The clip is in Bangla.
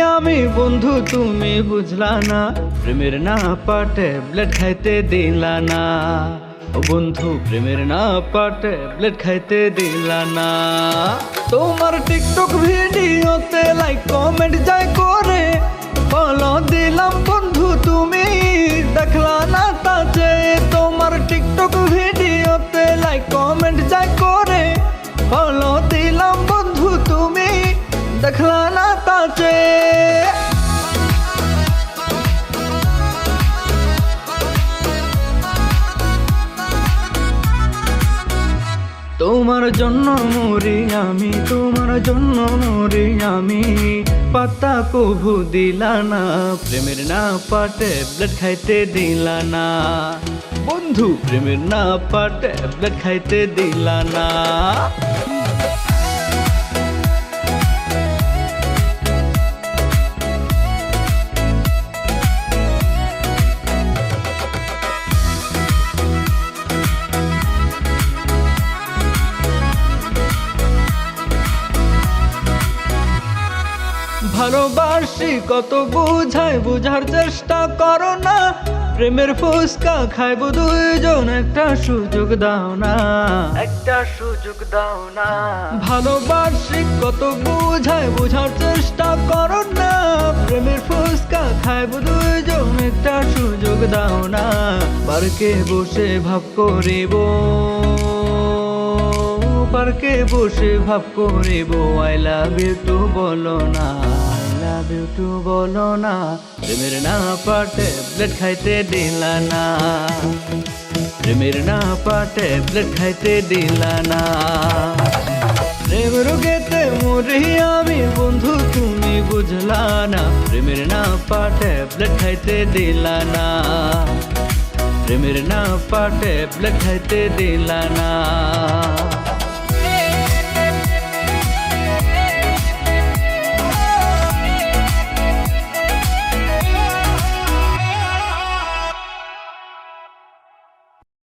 আমি, বন্ধু তুমি বুঝলা না। প্রেমের না পাটে ব্লেড খাইতে দিলা না। বন্ধু, প্রেমের না পাটে ব্লেড খাইতে দিলা না। তোমার টিকটক ভিডিওতে লাইক দেখলা না তোমার জন্য মরি আমি, তোমার জন্য মরি আমি। পাতা কভু দিলা না, প্রেমের না পাটে ব্লেড খাইতে দিলা না। বন্ধু, প্রেমের না পাটে ব্লেড খাইতে দিলা না। ভালোবাসি কত বুঝাই বুঝার চেষ্টা করো না। প্রেমের ফুসকা খাইব দুইজন একটা সুযোগ দাও না। একটা সুযোগ দাও না। ভালোবাসি কত বুঝাই বুঝার চেষ্টা করো না। প্রেমের ফুসকা খাইব দুইজন একটা সুযোগ দাও না। পার্কে বসে ভাব করিব। পার্কে বসে ভাব করিব। আই লাভ ইউ টু বলো না। লাভ ইউ টু বলো না প্রেমের না পাটে ব্লেড খাইতে দিলা না প্রেমের না পাটে ব্লেড খাইতে দিলা না প্রেম রোগেতে মরি আমি বন্ধু তুমি বুঝলা না প্রেমের না পাটে ব্লেড খাইতে দিলা না প্রেমের না পাটে ব্লেড খাইতে দিলা না